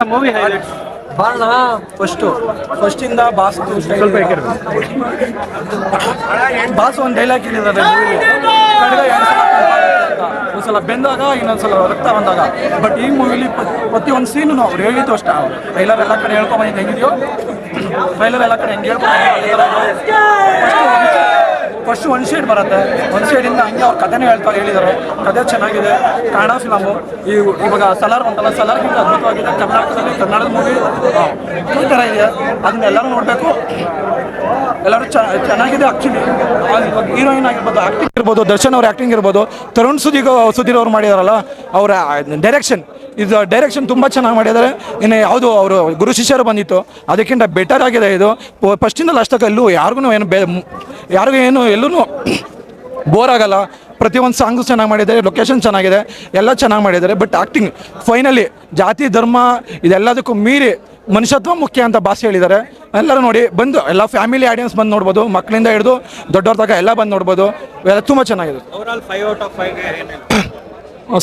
Movie highlights ಬಾಳ first ಫಸ್ಟಿಂದ boss ಸ್ವಲ್ಪ ಬಾಸ್ ಒಂದು ಡೈಲಾಗ್ ಸಲ ಅಂತ. ಒಂದ್ಸಲ ಬೆಂದಾಗ ಇನ್ನೊಂದ್ಸಲ ರಕ್ತ ಬಂದಾಗ. ಬಟ್ ಈ ಮೂವಿಲಿ ಪ್ರತಿ ಒಂದು ಸೀನು ಅವ್ರು ಹೇಳಿದ್ದು ಅಷ್ಟ. ಟ್ರೈಲರ್ ಎಲ್ಲ ಕಡೆ ಹೇಳ್ಕೊಂಡ್ ಬಂದಿದ್ದು ಹೆಂಗಿದೆಯೋ? ಟ್ರೈಲರ್ ಎಲ್ಲ ಕಡೆ ಹೆಂಗೆ ಫಸ್ಟ್ ಒನ್ ಶೇಡ್ ಬರುತ್ತೆ. ಒನ್ ಶೇಡಿಂದ ಹಂಗೆ ಅವ್ರು ಕಥೆನೇ ಹೇಳ್ತಾ ಹೇಳಿದ್ದಾರೆ ಕಥೆ ಚೆನ್ನಾಗಿದೆ. ಕನ್ನಡ ಫಿಲಮು ಈ ಇವಾಗ ಸಲಾರ್ ಬಂತಲ್ಲ ಸಲಾರ್ಗಿಂತ ಅದ್ಭುತವಾಗಿದೆ. ಕರ್ನಾಟಕದಲ್ಲಿ ಕನ್ನಡದ ಮೂವಿ ಈ ಥರ ಇದೆ. ಅದನ್ನೆಲ್ಲರೂ ನೋಡಬೇಕು. ಎಲ್ಲರೂ ಚೆನ್ನಾಗಿದೆ ಆಕ್ಚುಲಿ ಹೀರೋಯಿನ್ ಆಗಿರ್ಬೋದು ಆಕ್ಟಿಂಗ್ ಇರ್ಬೋದು, ದರ್ಶನ್ ಅವ್ರ ಆ್ಯಕ್ಟಿಂಗ್ ಇರ್ಬೋದು. ತರುಣ್ ಸುದೀಗ, ಸುಧೀರ್ ಅವ್ರು ಮಾಡಿದಾರಲ್ಲ, ಅವರ ಡೈರೆಕ್ಷನ್ ಇದು ಡೈರೆಕ್ಷನ್ ತುಂಬ ಚೆನ್ನಾಗಿ ಮಾಡಿದ್ದಾರೆ. ಇನ್ನು ಯಾವುದು ಅವರು ಗುರು ಶಿಷ್ಯರು ಬಂದಿತ್ತು. ಅದಕ್ಕಿಂತ ಬೆಟರ್ ಆಗಿದೆ ಇದು. ಫಸ್ಟಿಂದ ಲಾಸ್ಟಕ್ಕೆ ಎಲ್ಲೂ ಯಾರಿಗೂ ಏನು ಬೇ, ಯಾರಿಗೂ ಏನು ಎಲ್ಲೂ ಬೋರ್ ಆಗಲ್ಲ. ಪ್ರತಿಯೊಂದು ಸಾಂಗು ಚೆನ್ನಾಗಿ ಮಾಡಿದ್ದಾರೆ ಲೊಕೇಶನ್ ಚೆನ್ನಾಗಿದೆ, ಎಲ್ಲ ಚೆನ್ನಾಗಿ ಮಾಡಿದ್ದಾರೆ. ಬಟ್ ಆ್ಯಕ್ಟಿಂಗ್ ಫೈನಲಿ ಜಾತಿ, ಧರ್ಮ ಇದೆಲ್ಲದಕ್ಕೂ ಮೀರಿ ಮನುಷ್ಯತ್ವ ಮುಖ್ಯ ಅಂತ ಭಾಷೆ ಹೇಳಿದ್ದಾರೆ. ಎಲ್ಲರೂ ನೋಡಿ, ಬಂದು ಎಲ್ಲ ಫ್ಯಾಮಿಲಿ ಆಡಿಯನ್ಸ್ ಬಂದು ನೋಡ್ಬೋದು, ಮಕ್ಕಳಿಂದ ಹಿಡಿದು ದೊಡ್ಡವ್ರ ತಗ ಎಲ್ಲ ಬಂದು ನೋಡ್ಬೋದು. ಎಲ್ಲ ತುಂಬ ಚೆನ್ನಾಗಿದೆ.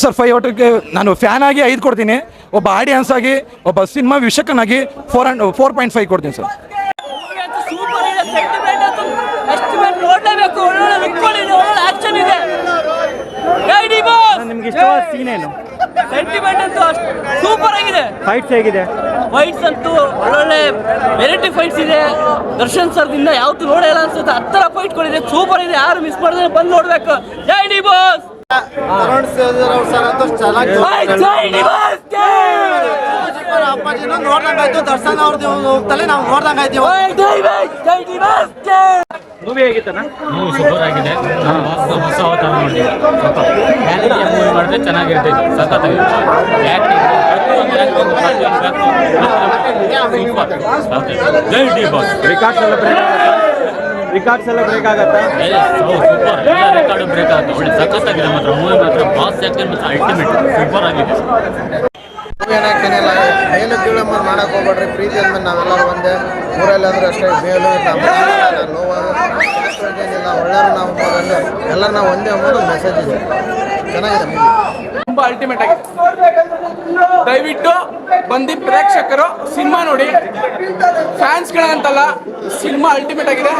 ಸರ್ ಫೈವ್ ಔಟಕ್ಕೆ ನಾನು ಫ್ಯಾನ್ ಆಗಿ ಐದು ಕೊಡ್ತೀನಿ. ಒಬ್ಬ ಆಡಿಯನ್ಸ್ ಆಗಿ ಒಬ್ಬ cinema ವಿಷಕನಾಗಿ four and four point five ಕೊಡ್ತೀನಿ ಸರ್. ನಿಮ್ಗೆ ಇಷ್ಟವಾದ ಸೀನ್ ಏನು? ಸೆಂಟಿಮೆಂಟ್ ಅಂತೂ ಸೂಪರ್ ಆಗಿದೆ. ಫೈಟ್ಸ್ ಹೇಗಿದೆ? ಫೈಟ್ಸ್ ಅಂತೂ ಒಳ್ಳೊಳ್ಳೆ ವೆರೈಟಿ ಫೈಟ್ಸ್ ಇದೆ. ದರ್ಶನ್ ಸರ್ದಿಂದ ಯಾವತ್ತೂ ನೋಡೇ ಇಲ್ಲ ಅನ್ಸುತ್ತೆ. ಹತ್ತರ ಫೈಟ್ಗಳಿದೆ ಸೂಪರ್ ಇದೆ. ಯಾರು ಮಿಸ್ ಮಾಡಿದ್ರೆ ಬಂದು ನೋಡ್ಬೇಕು. ಜೈ ಡಿ ಬಾಸ್ ತರುಣ್ ಸೇಜರ್ ಅವ್ರ ಸರ್ ಅಂತೂ ಚೆನ್ನಾಗಿ ಅಪ್ಪಾಜಿನ ನೋಡ್ದಂಗಾಯ್ತು ದರ್ಶನ್ ಅವ್ರದ್ದು ಹೋಗ್ತಲೇ ನಾವು ನೋಡ್ದಂಗಾಯ್ತು ಜೈ ಬಾಸ್ ಜೈ ಡಿ ಬಾಸ್ ಮೂವಿ ಹೇಗಿತ್ತಣ್ಣ? ಮೂವಿ ಸೂಪರ್ ಆಗಿದೆ. ಹೊಸ ಅವತಾರ ಮೂವಿ ಮಾಡಿದ್ರೆ ಚೆನ್ನಾಗಿರುತ್ತೆ. ರಿಕಾರ್ಡ್ಸ್ ಎಲ್ಲ ಬ್ರೇಕ್ ರಿಕಾರ್ಡ್ಸ್ ಎಲ್ಲ ಬ್ರೇಕ್ ಆಗತ್ತಾ? ಸೂಪರ್ ಎಲ್ಲ ರೆಕಾರ್ಡು ಬ್ರೇಕ್ ಆಗುತ್ತೆ. ಒಳ್ಳೆ ಸಖತ್ತಾಗಿದೆ ಮಾತ್ರ. ಮೂವಿ ಮಾತ್ರ ಬಾಸ್ ಆ್ಯಕ್ಟರ್ ಮಾತ್ರ ಅಲ್ಟಿಮೇಟ್ ಸೂಪರ್ ಆಗಿದೆ. ಏನಾಗ್ತಾನಿಲ್ಲ ಮೇಲು ಕೀಳಮ್ಮ ಮಾಡಕ್ ಹೋಗ್ಬೇಡ್ರಿ ಪ್ರೀತಿ ಅಂದ್ಮೇಲೆ ನಾವೆಲ್ಲರೂ ಒಂದೇ ಊರಲ್ಲಿ ಅಂದ್ರೆ ಅಷ್ಟೇ ಮೇಲು ನೋವೇನಿಲ್ಲ ಒಳ್ಳೆಯವರು ನಾವು ಅಂಬೋದು ಎಲ್ಲ ನಾವು ಒಂದೇ ಅನ್ನೋದು ಮೆಸೇಜ್ ಇದೆ ಚೆನ್ನಾಗಿದೆ ಮೂವಿ ತುಂಬಾ ಅಲ್ಟಿಮೇಟ್ ಆಗಿದೆ. ದಯವಿಟ್ಟು ಬಂದು ಪ್ರೇಕ್ಷಕರು ಸಿನಿಮಾ ನೋಡಿ. ಫ್ಯಾನ್ಸ್ಗಳಂತಲ್ಲ ಸಿನಿಮಾ ಅಲ್ಟಿಮೇಟ್ ಆಗಿದೆ.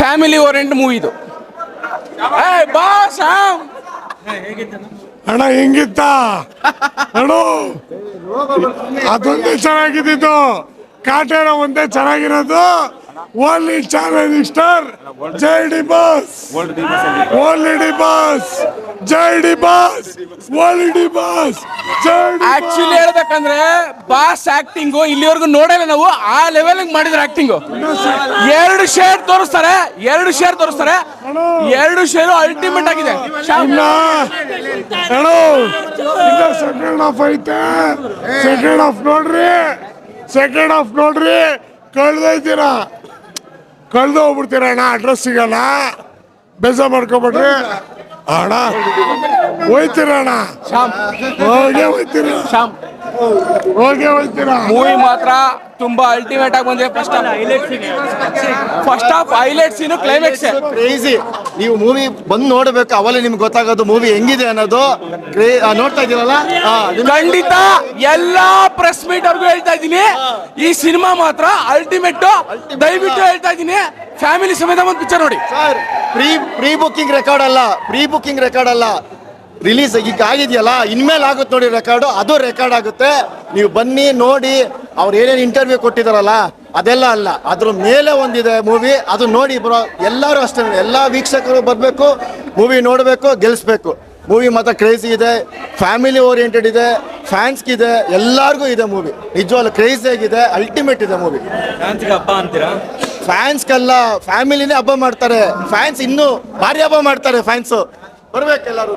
ಫ್ಯಾಮಿಲಿ ಓರಿಯೆಂಟ್ ಮೂವಿ ಇದು. ಏ ಬಾ ಶ್ಯಾಮ್. ಅಣ್ಣ ಹೆಂಗಿತ್ತ? ಅಣ್ಣ ಅದೊಂದೇ ಚೆನ್ನಾಗಿದ್ದು ಕಾಟೇರ ಒಂದೇ ಚೆನ್ನಾಗಿರೋದು. ಓನ್ಲಿ ಚಾಲೆಂಜ್ ಸ್ಟಾರ್ ಜೈ D boss only D boss ಜೈ D boss only D boss ಜೈ ಆಕ್ಚುಲಿ ಹೇಳ್ಬೇಕಂದ್ರೆ ಬಾಸ್ ಆಕ್ಟಿಂಗ್ ಇಲ್ಲಿವರೆಗೂ ನೋಡಲ್ಲ ನಾವು ಆ ಲೆವೆಲ್ ಮಾಡಿದ್ರೆ ಆಕ್ಟಿಂಗ್ ಎರಡು ಶೇರ್ ತೋರಿಸ್ತಾರೆ ಎರಡು ಶೇರ್ ತೋರಿಸ್ತಾರೆ. ಎರಡು ಶೇರು ಅಲ್ಟಿಮೇಟ್ ಆಗಿದೆ. ಸೆಕೆಂಡ್ ಆಫ್ ಐತೆ. ಸೆಕೆಂಡ್ ಹಾಫ್ ನೋಡ್ರಿ. ಸೆಕೆಂಡ್ ಆಫ್ ನೋಡ್ರಿ. ಕಳ್ದೈತೀರಾ ಕಳ್ದೋಗ್ಬಿಡ್ತೀರ ಅಣ್ಣ? ಅಡ್ರೆಸ್ ಸಿಗಲ್ಲ? ಬೇಜಾರ್ ಮಾಡ್ಕೊಬೇಡ್ರಿ. ಅಣ್ಣ ಹೋಯ್ತೀರ ಅಣ್ಣ ಹೋಗೇ ಹೋಯ್ತೀರ? ಶ್ಯಾಮ್ ಹೋಗೇ ಹೋಯ್ತೀರ? ಮೂವಿ ಮಾತ್ರ ತುಂಬಾ ಅಲ್ಟಿಮೇಟ್ ಆಗಿ ಬಂದಿದೆ first first half highlight scene climax crazy ನೀವು ಮೂವಿ ಬಂದು ನೋಡಬೇಕು ಅವಲೇ ನಿಮ್ಗೆ ಗೊತ್ತಾಗೋದು ಮೂವಿ ಹೆಂಗಿದೆ ಅನ್ನೋದು. ನೋಡ್ತಾ ಇದ್ದೀರಲ್ಲ? ಖಂಡಿತ ಎಲ್ಲಾ ಪ್ರೆಸ್ ಮೀಟ್ ಅವ್ರಿಗೂ ಹೇಳ್ತಾ ಇದ್ದೀನಿ. ಈ ಸಿನಿಮಾ ಮಾತ್ರ ಅಲ್ಟಿಮೇಟ್ ದಯವಿಟ್ಟು ಹೇಳ್ತಾ ಇದ್ದೀನಿ. ಫ್ಯಾಮಿಲಿ ಸಮೇತ ಒಂದು ಪಿಕ್ಚರ್ ನೋಡಿ. Sir pre pre booking record ಅಲ್ಲ ಪ್ರೀ ಬುಕ್ಕಿಂಗ್ ರೆಕಾರ್ಡ್ ಅಲ್ಲ. ರಿಲೀಸ್ ಈಗ ಆಗಿದೆಯಲ್ಲ, ಇನ್ಮೇಲೆ ಆಗುತ್ತೆ ನೋಡಿ ರೆಕಾರ್ಡು, ಅದು ರೆಕಾರ್ಡ್ ಆಗುತ್ತೆ. ನೀವು ಬನ್ನಿ, ನೋಡಿ, ಅವ್ರು ಏನೇನು ಇಂಟರ್ವ್ಯೂ ಕೊಟ್ಟಿದಾರಲ್ಲ, ಅದೆಲ್ಲ ಅಲ್ಲ. ಅದ್ರ ಮೇಲೆ ಒಂದಿದೆ ಮೂವಿ, ಅದು ನೋಡಿ ಬ್ರೋ, ಎಲ್ಲರೂ ಅಷ್ಟೇ, ಎಲ್ಲ ವೀಕ್ಷಕರು ಬರಬೇಕು, ಮೂವಿ ನೋಡಬೇಕು ಗೆಲ್ಲಿಸ್ಬೇಕು ಮೂವಿ ಮಾತ್ರ ಕ್ರೇಜಿ ಇದೆ, ಫ್ಯಾಮಿಲಿ ಓರಿಯೆಂಟೆಡ್ ಇದೆ ಫ್ಯಾನ್ಸ್ಗಿದೆ ಎಲ್ಲರಿಗೂ ಇದೆ ಮೂವಿ. ನಿಜವಾಗ್ಲೂ ಕ್ರೇಜಿಯಾಗಿದೆ ಅಲ್ಟಿಮೇಟ್ ಇದೆ ಮೂವಿ. ಹಬ್ಬ ಅಂತೀರಾ? ಫ್ಯಾನ್ಸ್ಗೆಲ್ಲ ಫ್ಯಾಮಿಲಿನೇ ಹಬ್ಬ ಮಾಡ್ತಾರೆ. ಫ್ಯಾನ್ಸ್ ಇನ್ನೂ ಭಾರಿ ಹಬ್ಬ ಮಾಡ್ತಾರೆ ಫ್ಯಾನ್ಸು. ಬರ್ಬೇಕು ಎಲ್ಲರೂ.